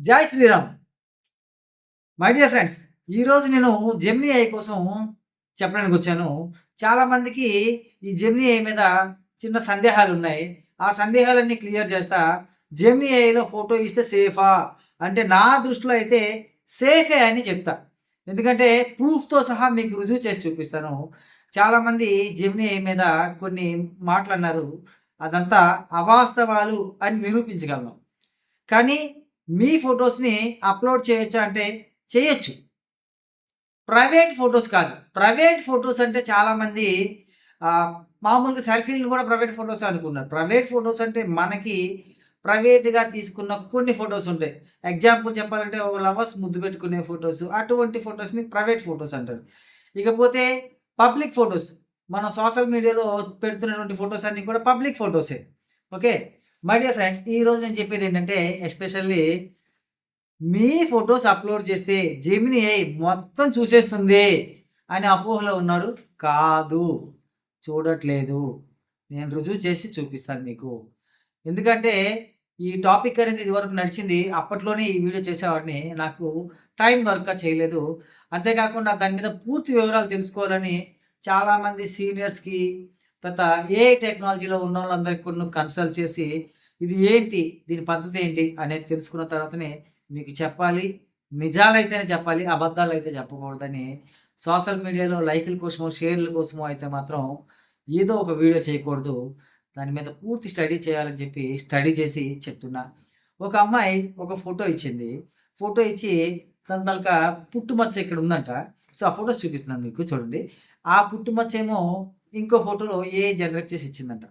జై Sriram. My dear friends ఈరోజు నేను జెమినీ ఐ కోసం చెప్పడానికి వచ్చాను. చాలామందికి ఈ జెమినీ ఐ మీద చిన్న సందేహాలు ఉన్నాయి. ఆ సందేహాలన్నీ క్లియర్ చేస్తా. జెమినీ ఐలో ఫోటో ఇస్తే సేఫా? అంటే నా దృష్టిలో అయితే సేఫే అని చెప్తా. ఎందుకంటే ప్రూఫ్తో సహా మీకు రుజువు చేసి చూపిస్తాను. చాలామంది జెమినీ ఐ మీద కొన్ని మాటలు అన్నారు. అదంతా అవాస్తవాలు అని నిరూపించగలను. కానీ మీ ఫొటోస్ని అప్లోడ్ చేయొచ్చా అంటే చేయొచ్చు. ప్రైవేట్ ఫొటోస్ కాదు. ప్రైవేట్ ఫొటోస్ అంటే చాలామంది మామూలుగా సెల్ఫీలు కూడా ప్రైవేట్ ఫొటోస్ అనుకున్నారు. ప్రైవేట్ ఫొటోస్ అంటే మనకి ప్రైవేట్గా తీసుకున్న కొన్ని ఫొటోస్ ఉంటాయి. ఎగ్జాంపుల్ చెప్పాలంటే ఒక లవర్స్ ముద్దు పెట్టుకునే ఫొటోస్ అటువంటి ఫొటోస్ని ప్రైవేట్ ఫొటోస్ అంటారు. ఇకపోతే పబ్లిక్ ఫొటోస్ మనం సోషల్ మీడియాలో పెడుతున్నటువంటి ఫొటోస్ అన్నీ కూడా పబ్లిక్ ఫొటోసే. ఓకే? మై డియర్ ఫ్రెండ్స్ ఈ రోజు నేను చెప్పేది ఏంటంటే ఎస్పెషల్లీ మీ ఫొటోస్ అప్లోడ్ చేస్తే జెమిని మొత్తం చూసేస్తుంది అని అపోహలో ఉన్నాడు. కాదు చూడట్లేదు. నేను రుజువు చేసి చూపిస్తాను మీకు. ఎందుకంటే ఈ టాపిక్ అనేది ఇదివరకు నడిచింది. అప్పట్లోనే ఈ వీడియో చేసేవాడిని నాకు టైం వర్క్ చేయలేదు. అంతేకాకుండా దాని మీద పూర్తి వివరాలు తెలుసుకోవాలని చాలామంది సీనియర్స్కి తర్వాత ఏ టెక్నాలజీలో ఉన్న వాళ్ళందరికీ కొన్ని కన్సల్ట్ చేసి ఇది ఏంటి? దీని పద్ధతి ఏంటి? అనేది తెలుసుకున్న తర్వాతనే మీకు చెప్పాలి. నిజాలైతేనే చెప్పాలి అబద్ధాలు అయితే చెప్పకూడదని. సోషల్ మీడియాలో లైకుల కోసమో షేర్ల కోసమో అయితే మాత్రం ఏదో ఒక వీడియో చేయకూడదు. దాని మీద పూర్తి స్టడీ చేయాలని చెప్పి స్టడీ చేసి చెప్తున్నా. ఒక అమ్మాయి ఒక ఫోటో ఇచ్చింది. ఫోటో ఇచ్చి తన తలక పుట్టుమచ్చ ఇక్కడ ఉందంట. సో ఆ ఫొటోస్ చూపిస్తున్నాను మీకు చూడండి. ఆ పుట్టుమచ్చ ఏమో ఇంకో ఫోటోలో ఏ జనరేట్ చేసి ఇచ్చిందంట.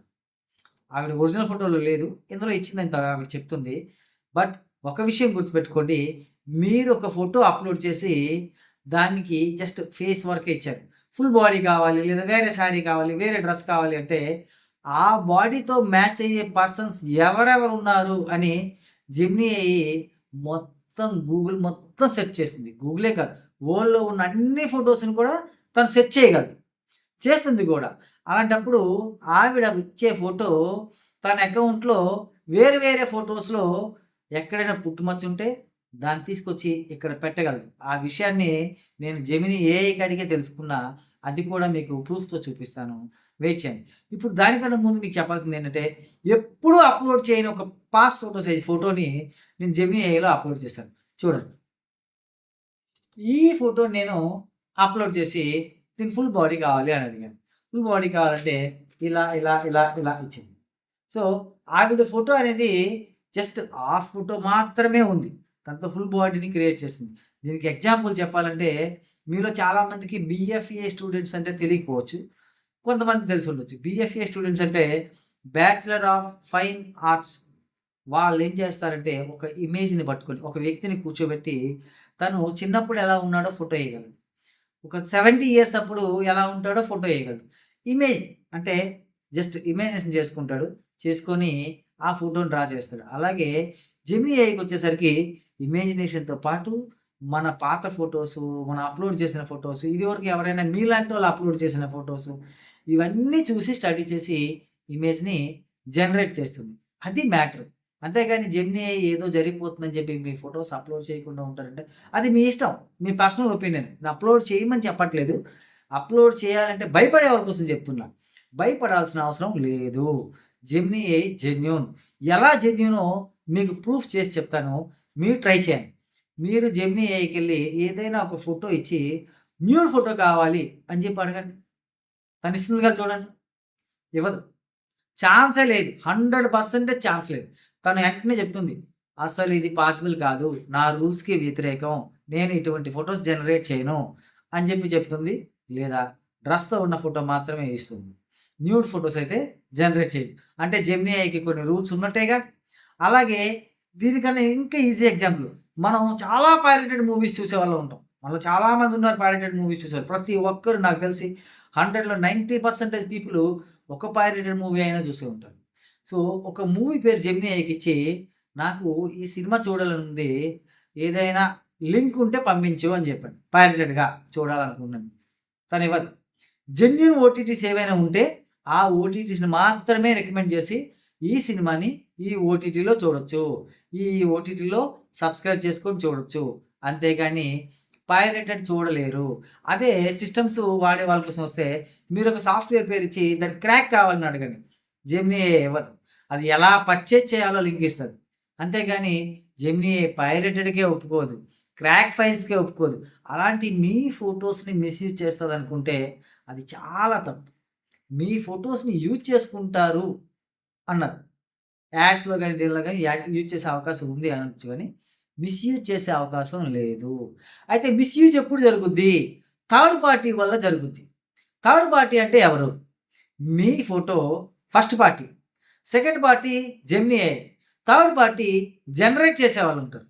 ఆవిడ ఒరిజినల్ ఫోటోలో లేదు. ఇందులో ఇచ్చిందని ఆవిడ చెప్తుంది. బట్ ఒక విషయం గుర్తుపెట్టుకోండి. మీరు ఒక ఫోటో అప్లోడ్ చేసి దానికి జస్ట్ ఫేస్ వరకే ఇచ్చారు. ఫుల్ బాడీ కావాలి లేదా వేరే శారీ కావాలి వేరే డ్రెస్ కావాలి అంటే ఆ బాడీతో మ్యాచ్ అయ్యే పర్సన్స్ ఎవరెవరు ఉన్నారు అని జెమినీ మొత్తం గూగుల్ మొత్తం సెర్చ్ చేస్తుంది. గూగులే కాదు. వరల్డ్లో ఉన్న అన్ని ఫొటోస్ని కూడా తను సెర్చ్ చేయగలదు. చేస్తుంది కూడా. అలాంటప్పుడు ఆవిడ ఇచ్చే ఫోటో తన అకౌంట్లో వేరు వేరే ఫొటోస్లో ఎక్కడైనా పుట్టుమచ్చ ఉంటే దాన్ని తీసుకొచ్చి ఇక్కడ పెట్టగలదు ఆ విషయాన్ని నేను జమిని ఏ అడిగే తెలుసుకున్నా అది కూడా మీకు ప్రూఫ్తో చూపిస్తాను. వెయిట్ చేయండి. ఇప్పుడు దానికన్నా ముందు మీకు చెప్పాల్సింది ఏంటంటే ఎప్పుడూ అప్లోడ్ చేయని ఒక పాస్ ఫోటో సైజ్ ఫోటోని నేను జమిని ఏలో అప్లోడ్ చేశాను. చూడండి. ఈ ఫోటో నేను అప్లోడ్ చేసి దీని ఫుల్ బాడీ కావాలి అని అడిగాను. ఫుల్ బాడీ కావాలంటే ఇలా ఇలా ఇలా ఇలా ఇచ్చింది. సో ఆవిడ ఫోటో అనేది జస్ట్ ఆ ఫోటో మాత్రమే ఉంది. దాంతో ఫుల్ బాడీని క్రియేట్ చేసింది. దీనికి ఎగ్జాంపుల్ చెప్పాలంటే మీలో చాలామందికి బిఎఫ్ఏ స్టూడెంట్స్ అంటే తెలియకపోవచ్చు. కొంతమంది తెలిసి ఉండొచ్చు. బిఎఫ్ఏ స్టూడెంట్స్ అంటే బ్యాచిలర్ ఆఫ్ ఫైన్ ఆర్ట్స్ వాళ్ళు ఏం చేస్తారంటే ఒక ఇమేజ్ని పట్టుకొని ఒక వ్యక్తిని కూర్చోబెట్టి తను చిన్నప్పుడు ఎలా ఉన్నాడో ఫోటో వేయగలరు ఒక సెవెంటీ ఇయర్స్ అప్పుడు ఎలా ఉంటాడో ఫోటో వేయగలడు. ఇమేజ్ అంటే జస్ట్ ఇమేజినేషన్ చేసుకుంటాడు. చేసుకొని ఆ ఫోటోని డ్రా చేస్తాడు. అలాగే జెమినీ ఐకి వచ్చేసరికి ఇమేజినేషన్తో పాటు మన పాత ఫొటోస్ మనం అప్లోడ్ చేసిన ఫొటోస్ ఇదివరకు ఎవరైనా మీలాంటి వాళ్ళు అప్లోడ్ చేసిన ఫొటోస్ ఇవన్నీ చూసి స్టడీ చేసి ఇమేజ్ని జనరేట్ చేస్తుంది. అది మ్యాటర్. అంతేగాని జెమినీ ఏదో జరిగిపోతుందని చెప్పి మీ ఫొటోస్ అప్లోడ్ చేయకుండా ఉంటారంటే అది మీ ఇష్టం మీ పర్సనల్ ఒపీనియన్. అప్లోడ్ చేయమని చెప్పట్లేదు. అప్లోడ్ చేయాలంటే భయపడే వాళ్ళ కోసం చెప్తున్నా. భయపడాల్సిన అవసరం లేదు. జెమ్ని ఏ జెన్యూన్. ఎలా జెన్యునో మీకు ప్రూఫ్ చేసి చెప్తాను. మీరు ట్రై చేయండి. మీరు జెమ్నీ ఏకి వెళ్ళి ఏదైనా ఒక ఫోటో ఇచ్చి న్యూ ఫోటో కావాలి అని చెప్పి అడగండి. తను ఇస్తుంది కదా చూడండి. ఇవ్వదు. ఛాన్సే లేదు. హండ్రెడ్ పర్సెంటేజ్ ఛాన్స్ లేదు. తను వెంటనే చెప్తుంది అసలు ఇది పాసిబుల్ కాదు నా రూల్స్కి వ్యతిరేకం నేను ఇటువంటి ఫొటోస్ జనరేట్ చేయను అని చెప్పి చెప్తుంది. లేదా డ్రెస్తో ఉన్న ఫోటో మాత్రమే ఇస్తుంది న్యూడ్ ఫొటోస్ అయితే జనరేట్ చేయదు. అంటే జెమ్నీఐకి కొన్ని రూల్స్ ఉన్నట్టేగా. అలాగే దీనికన్నా ఇంకా ఈజీ ఎగ్జాంపుల్. మనం చాలా పైరేటెడ్ మూవీస్ చూసే వాళ్ళు ఉంటాం. మనలో చాలామంది ఉన్నారు పైరేటెడ్ మూవీస్ చూసారు ప్రతి ఒక్కరు నాకు తెలిసి హండ్రెడ్లో నైంటీ పర్సెంటేజ్ పీపుల్ ఒక పైరేటెడ్ మూవీ అయినా చూసే ఉంటారు. సో ఒక మూవీ పేరు జెమినీ ఎక్కిచ్చి నాకు ఈ సినిమా చూడాలని ఉంది ఏదైనా లింక్ ఉంటే పంపించు అని చెప్పాను పైరేటెడ్గా చూడాలనుకున్నాను. తను ఇవ్వదు జెన్యున్ ఓటీటీస్ ఏవైనా ఉంటే ఆ ఓటీటీస్ని మాత్రమే రికమెండ్ చేసి ఈ సినిమాని ఈ ఓటీటీలో చూడొచ్చు. ఈ ఓటీటీలో సబ్స్క్రైబ్ చేసుకొని చూడొచ్చు. అంతేగాని పైరేటెడ్ చూడలేరు. అదే సిస్టమ్స్ వాడే వాళ్ళ కోసం వస్తే మీరు ఒక సాఫ్ట్వేర్ పేరు ఇచ్చి దాన్ని క్రాక్ కావాలని అడగండి. జెమినీ ఇవ్వదు. అది ఎలా పర్చేజ్ చేయాలో లింక్ ఇస్తుంది అంతేగాని జెమిని పైరేటెడ్కే ఒప్పుకోదు క్రాక్ ఫైల్స్కే ఒప్పుకోదు. అలాంటి మీ ఫొటోస్ని మిస్యూజ్ చేస్తుంది అనుకుంటే అది చాలా తప్పు. మీ ఫొటోస్ని యూజ్ చేసుకుంటారు అన్నారు. యాడ్స్లో కానీ దీనిలో కానీ యూజ్ చేసే అవకాశం ఉంది అనొచ్చు కానీ మిస్యూజ్ చేసే అవకాశం లేదు. అయితే మిస్యూజ్ ఎప్పుడు జరుగుద్ది? థర్డ్ పార్టీ వల్ల జరుగుద్ది. థర్డ్ పార్టీ అంటే ఎవరు? మీ photo first party second party Gemini ఏ థర్డ్ పార్టీ జనరేట్ చేసే వాళ్ళు ఉంటారు.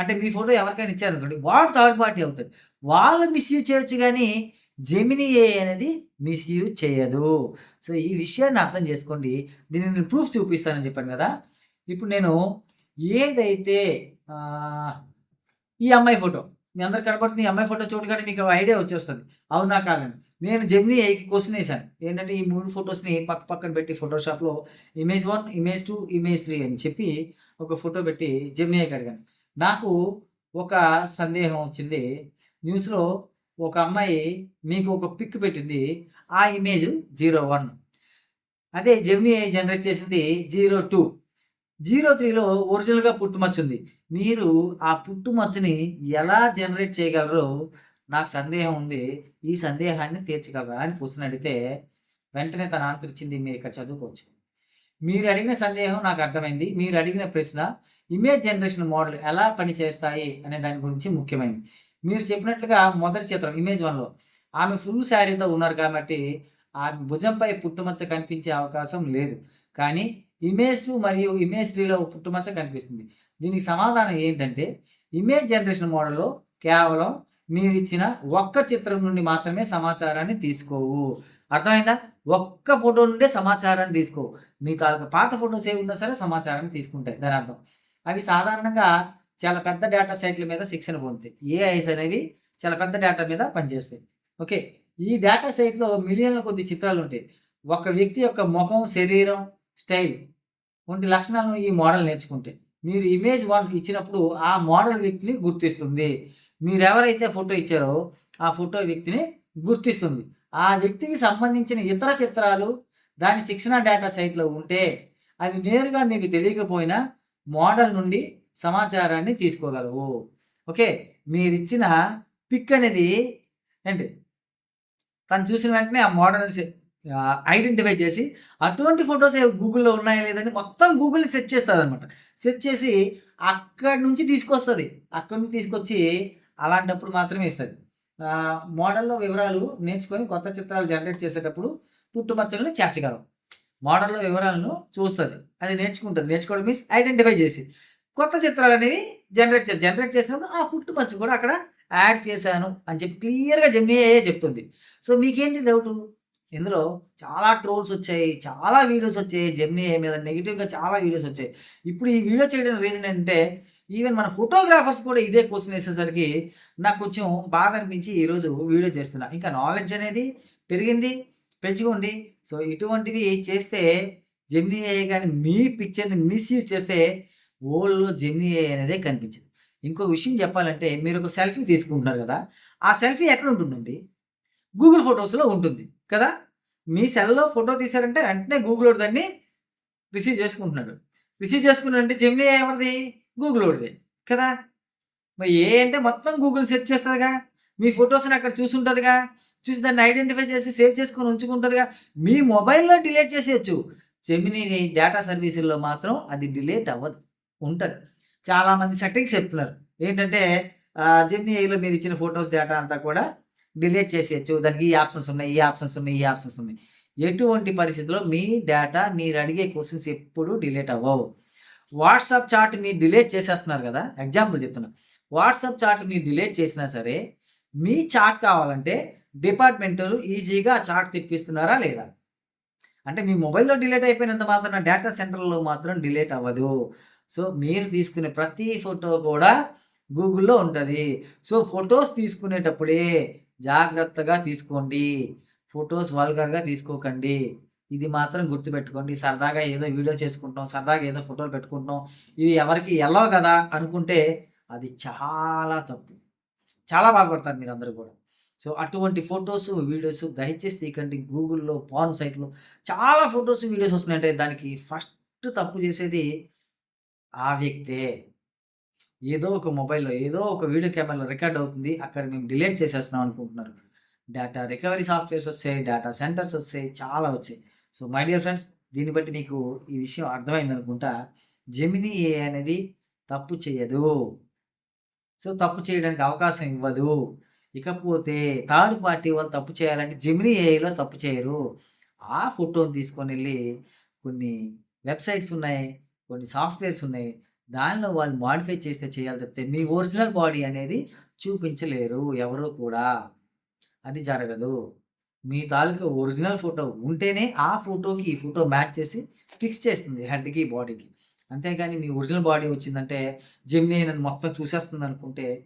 అంటే మీ ఫోటో ఎవరికైనా ఇచ్చారనుకోండి వాడు థర్డ్ పార్టీ అవుతుంది వాళ్ళు మిస్యూజ్ చేయొచ్చు కానీ జెమినీ ఏ అనేది మిస్యూజ్ చేయదు. సో ఈ విషయాన్ని అర్థం చేసుకోండి. దీన్ని నేను ప్రూఫ్ చూపిస్తానని చెప్పాను కదా. ఇప్పుడు నేను ఏదైతే ఈ అమ్మాయి ఫోటో మీ అందరు కనబడుతుంది ఈ అమ్మాయి ఫోటో చూడగానే మీకు ఐడియా వచ్చేస్తుంది. అవునా కాదని. నేను జెమినీ ఐకి క్వశ్చన్ వేసాను ఏంటంటే ఈ మూడు ఫొటోస్ని పక్క పక్కన పెట్టి ఫోటోషాప్లో image one image two image three అని చెప్పి ఒక ఫోటో పెట్టి జెమినీ ఐకి అడిగాను. నాకు ఒక సందేహం వచ్చింది. న్యూస్లో ఒక అమ్మాయి మీకు ఒక పిక్ పెట్టింది. ఆ ఇమేజ్ జీరో వన్ అదే జెమినీ జనరేట్ చేసింది జీరో టూ జీరో త్రీలో ఒరిజినల్గా పుట్టుమచ్చ ఉంది మీరు ఆ పుట్టుమచ్చని ఎలా జనరేట్ చేయగలరో నాకు సందేహం ఉంది. ఈ సందేహాన్ని తీర్చగలరా అని క్వశ్చన్ అడిగితే వెంటనే తన ఆన్సర్ ఇచ్చింది మీరు ఇక్కడ చదువుకోవచ్చు. మీరు అడిగిన సందేహం నాకు అర్థమైంది. మీరు అడిగిన ప్రశ్న ఇమేజ్ జనరేషన్ మోడల్ ఎలా పనిచేస్తాయి అనే దాని గురించి ముఖ్యమైనది మీరు చెప్పినట్లుగా మొదటి చిత్రం ఇమేజ్ వన్లో ఆమె ఫుల్ శారీతో ఉన్నారు కాబట్టి ఆమె భుజంపై పుట్టుమచ్చ కనిపించే అవకాశం లేదు. కానీ ఇమేజ్ టూ మరియు ఇమేజ్ త్రీలో పుట్టుమచ్చ కనిపిస్తుంది. దీనికి సమాధానం ఏంటంటే ఇమేజ్ జనరేషన్ మోడల్లో కేవలం మీరు ఇచ్చిన ఒక్క చిత్రం నుండి మాత్రమే సమాచారాన్ని తీసుకోవు. అర్థమైందా? ఒక్క ఫోటో నుండే సమాచారాన్ని తీసుకోవు. మీకు తాలూకా పాత ఫోటోస్ ఏమి ఉన్నా సరే సమాచారాన్ని తీసుకుంటాయి. దాని అర్థం. అవి సాధారణంగా చాలా పెద్ద డేటా సైట్ల మీద శిక్షణ పొందుతాయి. ఏఐస్ అనేవి చాలా పెద్ద డేటా మీద పనిచేస్తాయి. ఓకే? ఈ డేటా సైట్లో మిలియన్ల కొద్ది చిత్రాలు ఉంటాయి. ఒక వ్యక్తి యొక్క ముఖం శరీరం స్టైల్ వంటి లక్షణాలను ఈ మోడల్ నేర్చుకుంటే మీరు ఇమేజ్ వన్ ఇచ్చినప్పుడు ఆ మోడల్ వ్యక్తిని గుర్తిస్తుంది. మీరెవరైతే ఫోటో ఇచ్చారో ఆ ఫోటో వ్యక్తిని గుర్తిస్తుంది. ఆ వ్యక్తికి సంబంధించిన ఇతర చిత్రాలు దాని శిక్షణ డేటా సైట్లో ఉంటే అవి నేరుగా మీకు తెలియకపోయినా మోడల్ నుండి సమాచారాన్ని తీసుకోగలవు. ఓకే? మీరిచ్చిన పిక్ అనేది ఏంటి? తను చూసిన వెంటనే ఆ మోడల్స్ ఐడెంటిఫై చేసి అటువంటి ఫొటోస్ గూగుల్లో ఉన్నాయా లేదని మొత్తం గూగుల్ సెర్చ్ చేస్తుంది అనమాట సెర్చ్ చేసి అక్కడి నుంచి తీసుకొస్తుంది. అక్కడి నుంచి తీసుకొచ్చి అలాంటప్పుడు మాత్రమే ఇస్తుంది. మోడల్లో వివరాలు నేర్చుకొని కొత్త చిత్రాలు జనరేట్ చేసేటప్పుడు పుట్టుమచ్చలను చేర్చగలం. మోడల్లో వివరాలను చూస్తుంది. అది నేర్చుకుంటుంది. నేర్చుకోవడం మీన్స్ ఐడెంటిఫై చేసి కొత్త చిత్రాలు అనేవి జనరేట్ చేసి జనరేట్ చేసినప్పుడు ఆ పుట్టుమచ్చ కూడా అక్కడ యాడ్ చేశాను అని చెప్పి క్లియర్గా జెమ్నీఏ చెప్తుంది. సో మీకేంటి డౌటు? ఇందులో చాలా ట్రోల్స్ వచ్చాయి చాలా వీడియోస్ వచ్చాయి జెమ్నీ మీద నెగిటివ్గా చాలా వీడియోస్ వచ్చాయి. ఇప్పుడు ఈ వీడియో చేయడం రీజన్ ఏంటంటే ఈవెన్ మన ఫోటోగ్రాఫర్స్ కూడా ఇదే క్వశ్చన్ వేసేసరికి నాకు కొంచెం బాధ అనిపించి ఈరోజు వీడియో చేస్తున్నా. ఇంకా నాలెడ్జ్ అనేది పెరిగింది పెంచుకోండి సో ఇటువంటివి చేస్తే జెమినీ ఏ కానీ మీ పిక్చర్ని మిస్యూజ్ చేస్తే ఓల్డ్లో జెమ్నీ ఏ అనేదే కనిపించదు. ఇంకో విషయం చెప్పాలంటే మీరు ఒక సెల్ఫీ తీసుకుంటున్నారు కదా ఆ సెల్ఫీ ఎక్కడ ఉంటుందండి? గూగుల్ ఫొటోస్లో ఉంటుంది కదా? మీ సెల్లో ఫోటో తీశారంటే వెంటనే గూగుల్ దాన్ని రిసీవ్ చేసుకుంటున్నాడు. రిసీవ్ చేసుకున్నాడంటే జెమినీ ఎవరిది గూగుల్ వాడిది కదా? మరి ఏ అంటే మొత్తం గూగుల్ సెర్చ్ చేస్తుందిగా? మీ ఫొటోస్ని అక్కడ చూసుంటుందిగా? చూసి దాన్ని ఐడెంటిఫై చేసి సేవ్ చేసుకొని ఉంచుకుంటుందిగా? మీ మొబైల్లో డిలీట్ చేసేయచ్చు. జెమినీ డేటా సర్వీసుల్లో మాత్రం అది డిలీట్ అవ్వదు. ఉంటుంది. చాలామంది సెట్టింగ్స్ చెప్తున్నారు. ఏంటంటే జెమినీ ఏలో మీరు ఇచ్చిన ఫొటోస్ డేటా అంతా కూడా డిలీట్ చేసేయచ్చు. దానికి ఈ ఆప్షన్స్ ఉన్నాయి ఈ ఆప్షన్స్ ఉన్నాయి ఈ ఆప్షన్స్ ఉన్నాయి. ఎటువంటి పరిస్థితుల్లో మీ డేటా మీరు అడిగే క్వశ్చన్స్ ఎప్పుడు డిలీట్ అవ్వవు. వాట్సాప్ చాట్ని డిలేట్ డిలీట్ చేసేస్తున్నారు కదా ఎగ్జాంపుల్ చెప్తున్నా. వాట్సాప్ చాట్ని డిలేట్ డిలీట్ చేసినా సరే మీ చాట్ కావాలంటే డిపార్ట్మెంట్లు ఈజీగా చాట్ తెప్పిస్తున్నారా లేదా? అంటే మీ మొబైల్లో డిలీట్ అయిపోయినంత మాత్రం డేటా సెంటర్లో మాత్రం డిలీట్ అవ్వదు. సో మీరు తీసుకునే ప్రతి ఫోటో కూడా గూగుల్లో ఉంటుంది. సో ఫొటోస్ తీసుకునేటప్పుడే జాగ్రత్తగా తీసుకోండి. ఫొటోస్ వల్గర్గా తీసుకోకండి. ఇది మాత్రం గుర్తుపెట్టుకోండి. సరదాగా ఏదో వీడియో చేసుకుంటాం సరదాగా ఏదో ఫోటోలు పెట్టుకుంటాం ఇవి ఎవరికి వెళ్ళవు కదా అనుకుంటే అది చాలా తప్పు. చాలా బాధపడతారు మీరు అందరూ కూడా. సో అటువంటి ఫొటోస్ వీడియోస్ దయచేసి తీయకండి. గూగుల్లో పాన్ సైట్లో చాలా ఫొటోస్ వీడియోస్ వస్తున్నాయంటే దానికి ఫస్ట్ తప్పు చేసేది ఆ వ్యక్తే. ఏదో ఒక మొబైల్లో ఏదో ఒక వీడియో కెమెరాలో రికార్డ్ అవుతుంది. అక్కడ మేము డిలీట్ చేసేస్తున్నాం అనుకుంటున్నారు. డేటా రికవరీ సాఫ్ట్వేర్స్ వస్తాయి డేటా సెంటర్స్ వస్తాయి చాలా వచ్చాయి. సో మై డియర్ ఫ్రెండ్స్ దీన్ని బట్టి మీకు ఈ విషయం అర్థమైంది అనుకుంటా జెమినీ ఏ అనేది తప్పు చేయదు. సో తప్పు చేయడానికి అవకాశం ఇవ్వదు. ఇకపోతే థర్డ్ పార్టీ వాళ్ళు తప్పు చేయాలంటే జెమినీ ఏఐలో తప్పు చేయరు. ఆ ఫోటోని తీసుకొని వెళ్ళి కొన్ని వెబ్సైట్స్ ఉన్నాయి కొన్ని సాఫ్ట్వేర్స్ ఉన్నాయి. దానిలో వాళ్ళు మాడిఫై చేస్తే చేయాలి తప్పితే మీ ఒరిజినల్ బాడీ అనేది చూపించలేరు ఎవరు కూడా. అది జరగదు. మీ తాలూకా ఒరిజినల్ ఫోటో ఉంటేనే ఆ ఫోటోకి ఈ ఫోటో మ్యాచ్ చేసి ఫిక్స్ చేస్తుంది హెడ్కి బాడీకి అంతేగాని మీ ఒరిజినల్ బాడీ వచ్చిందంటే జిమ్ని నన్ను మొత్తం చూసేస్తుంది అనుకుంటే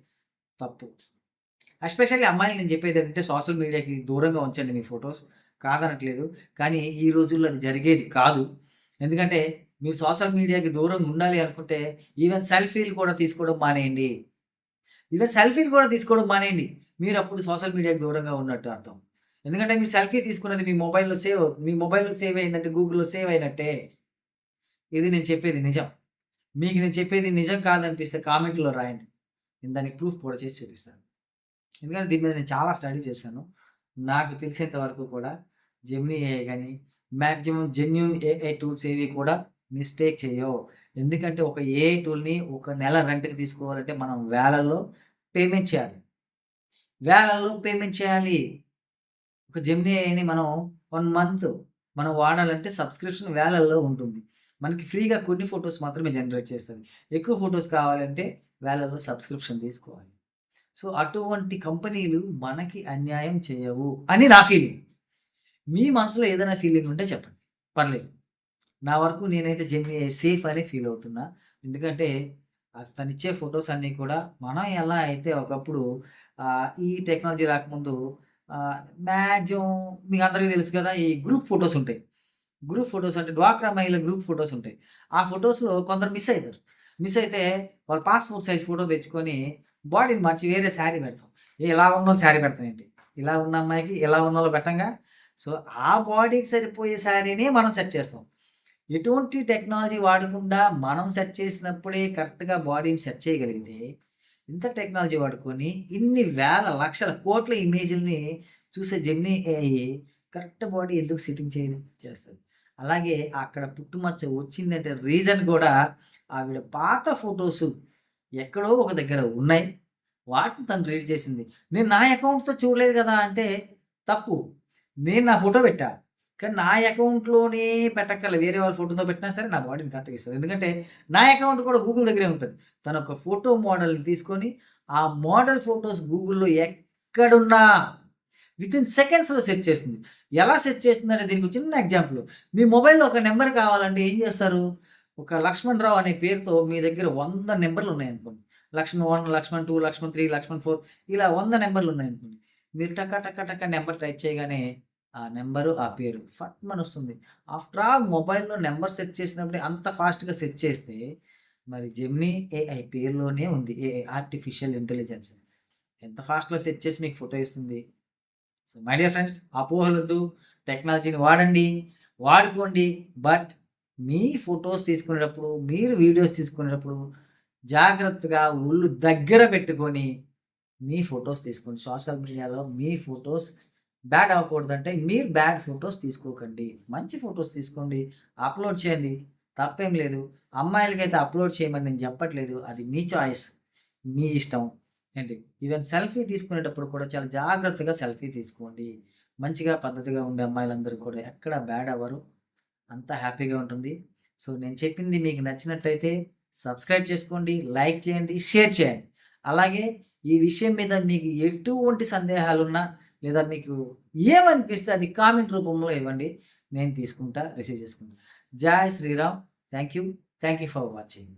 తప్పు. ఎస్పెషల్లీ అమ్మాయిలు నేను చెప్పేది ఏంటంటే సోషల్ మీడియాకి దూరంగా ఉంచండి మీ ఫొటోస్. కాదనట్లేదు. కానీ ఈ రోజుల్లో అది జరిగేది కాదు. ఎందుకంటే మీరు సోషల్ మీడియాకి దూరంగా ఉండాలి అనుకుంటే ఈవెన్ సెల్ఫీలు కూడా తీసుకోవడం మానేయండి. ఈవెన్ సెల్ఫీలు కూడా తీసుకోవడం మానేయండి. మీరు అప్పుడు సోషల్ మీడియాకి దూరంగా ఉన్నట్టు అర్థం. ఎందుకంటే మీ సెల్ఫీ తీసుకున్నది మీ మొబైల్లో సేవ్ మీ మొబైల్లో సేవ్ అయిందంటే గూగుల్లో సేవ్ అయినట్టే. ఇది నేను చెప్పేది నిజం. మీకు నేను చెప్పేది నిజం కాదనిపిస్తే కామెంట్లో రాయండి. నేను దానికి ప్రూఫ్ కూడా చేసి చూపిస్తాను. ఎందుకంటే దీని మీద నేను చాలా స్టడీ చేశాను. నాకు తెలిసేంత వరకు కూడా జెమినీ ఏఐ కానీ మ్యాక్సిమం జెన్యున్ ఏఐ టూల్స్ ఏవి కూడా మిస్టేక్ చేయవు. ఎందుకంటే ఒక ఏఐ టూల్ని ఒక నెల రెంట్కి తీసుకోవాలంటే మనం వేలల్లో పేమెంట్ చేయాలి. వేలల్లో పేమెంట్ చేయాలి. ఒక జెమినీ మనం వన్ మంత్ మనం వాడాలంటే సబ్స్క్రిప్షన్ వేలల్లో ఉంటుంది. మనకి ఫ్రీగా కొన్ని ఫొటోస్ మాత్రమే జనరేట్ చేస్తుంది. ఎక్కువ ఫొటోస్ కావాలంటే వేలల్లో సబ్స్క్రిప్షన్ తీసుకోవాలి. సో అటువంటి కంపెనీలు మనకి అన్యాయం చేయవు అని నా ఫీలింగ్ మీ మనసులో ఏదైనా ఫీలింగ్ ఉంటే చెప్పండి. పర్లేదు. నా వరకు నేనైతే జెమ్ని సేఫ్ అని ఫీల్ అవుతున్నా. ఎందుకంటే తనిచ్చే ఫొటోస్ అన్నీ కూడా మనం ఎలా అయితే ఒకప్పుడు ఈ టెక్నాలజీ రాకముందు మ్యాక్సిమం మీకు అందరికీ తెలుసు కదా ఈ గ్రూప్ ఫొటోస్ ఉంటాయి. గ్రూప్ ఫొటోస్ అంటే డ్వాక్రా మహిళ గ్రూప్ ఫొటోస్ ఉంటాయి. ఆ ఫొటోస్లో కొందరు మిస్ అవుతారు మిస్ అయితే వాళ్ళు పాస్పోర్ట్ సైజ్ ఫోటో తెచ్చుకొని బాడీని మార్చి వేరే శారీ పెడతాం. ఇలా ఉన్న శారీ పెడతాం ఏంటి? ఇలా ఉన్న అమ్మాయికి ఇలా ఉన్న పెట్టంగా? సో ఆ బాడీకి సరిపోయే శారీని మనం సెట్ చేస్తాం. ఎటువంటి టెక్నాలజీ వాడకుండా మనం సెట్ చేసినప్పుడే కరెక్ట్గా బాడీని సెట్ చేయగలిగితే ఇంత టెక్నాలజీ వాడుకొని ఇన్ని వేల లక్షల కోట్ల ఇమేజ్ని చూసే జెమ్ని ఏఐ కరెక్ట్ బాడీ ఎందుకు సిట్టింగ్ చేయని చేస్తుంది. అలాగే అక్కడ పుట్టుమచ్చ వచ్చిందంటే రీజన్ కూడా ఆవిడ పాత ఫొటోస్ ఎక్కడో ఒక దగ్గర ఉన్నాయి. వాటిని తను రీడ్ చేసింది. నేను నా అకౌంట్తో చూడలేదు కదా అంటే తప్పు. నేను నా ఫోటో పెట్టా. కానీ నా అకౌంట్లోనే పెట్టక్కల వేరే వాళ్ళ ఫోటోతో పెట్టినా సరే నా బాడీని కరెక్ట్గా ఇస్తుంది ఎందుకంటే నా అకౌంట్ కూడా గూగుల్ దగ్గరే ఉంటుంది. తన ఒక ఫోటో మోడల్ని తీసుకొని ఆ మోడల్ ఫొటోస్ గూగుల్లో ఎక్కడున్నా విత్ ఇన్ సెకండ్స్లో సెట్ చేస్తుంది. ఎలా సెట్ చేస్తుంది అనే దీనికి చిన్న ఎగ్జాంపుల్ మీ మొబైల్లో ఒక నెంబర్ కావాలంటే ఏం చేస్తారు? ఒక లక్ష్మణ్ రావు అనే పేరుతో మీ దగ్గర వంద నెంబర్లు ఉన్నాయనుకోండి. Laxman one Laxman two Laxman three Laxman four ఇలా వంద నెంబర్లు ఉన్నాయనుకోండి. మీరు టక్క టక్క టక్క నెంబర్ టైప్ చేయగానే ఆ నెంబరు ఆ పేరు. ఫట్ మన వస్తుంది. ఆఫ్టర్ ఆల్ మొబైల్లో నెంబర్ సెట్ చేసినప్పుడు అంత ఫాస్ట్గా సెట్ చేస్తే మరి జెమ్నీ ఏఐ పేరులోనే ఉంది. ఏఐ ఆర్టిఫిషియల్ ఇంటెలిజెన్స్ ఎంత ఫాస్ట్లో సెట్ చేసి మీకు ఫోటో ఇస్తుంది? సో మై డియర్ ఫ్రెండ్స్ అపోహలొద్దు. టెక్నాలజీని వాడండి వాడుకోండి. బట్ మీ ఫొటోస్ తీసుకునేటప్పుడు మీరు వీడియోస్ తీసుకునేటప్పుడు జాగ్రత్తగా ఒళ్ళు దగ్గర పెట్టుకొని మీ ఫొటోస్ తీసుకోండి. సోషల్ మీడియాలో మీ ఫొటోస్ బ్యాడ్ అవ్వకూడదంటే మీరు బ్యాడ్ ఫొటోస్ తీసుకోకండి. మంచి ఫొటోస్ తీసుకోండి. అప్లోడ్ చేయండి. తప్పేం లేదు. అమ్మాయిలకైతే అప్లోడ్ చేయమని నేను చెప్పట్లేదు. అది మీ చాయిస్. మీ ఇష్టం. ఏంటి? ఈవెన్ సెల్ఫీ తీసుకునేటప్పుడు కూడా చాలా జాగ్రత్తగా సెల్ఫీ తీసుకోండి. మంచిగా పద్ధతిగా ఉండే అమ్మాయిలందరూ కూడా ఎక్కడ బ్యాడ్ అవ్వరు. అంత హ్యాపీగా ఉంటుంది. సో నేను చెప్పింది మీకు నచ్చినట్టయితే సబ్స్క్రైబ్ చేసుకోండి లైక్ చేయండి షేర్ చేయండి. అలాగే ఈ విషయం మీద మీకు ఎటువంటి సందేహాలున్నా లేదా మీకు ఏమనిపిస్తే అది కామెంట్ రూపంలో ఇవ్వండి. నేను తీసుకుంటా రిసీవ్ చేసుకుంటా. జై Shriram. Thank you thank you for watching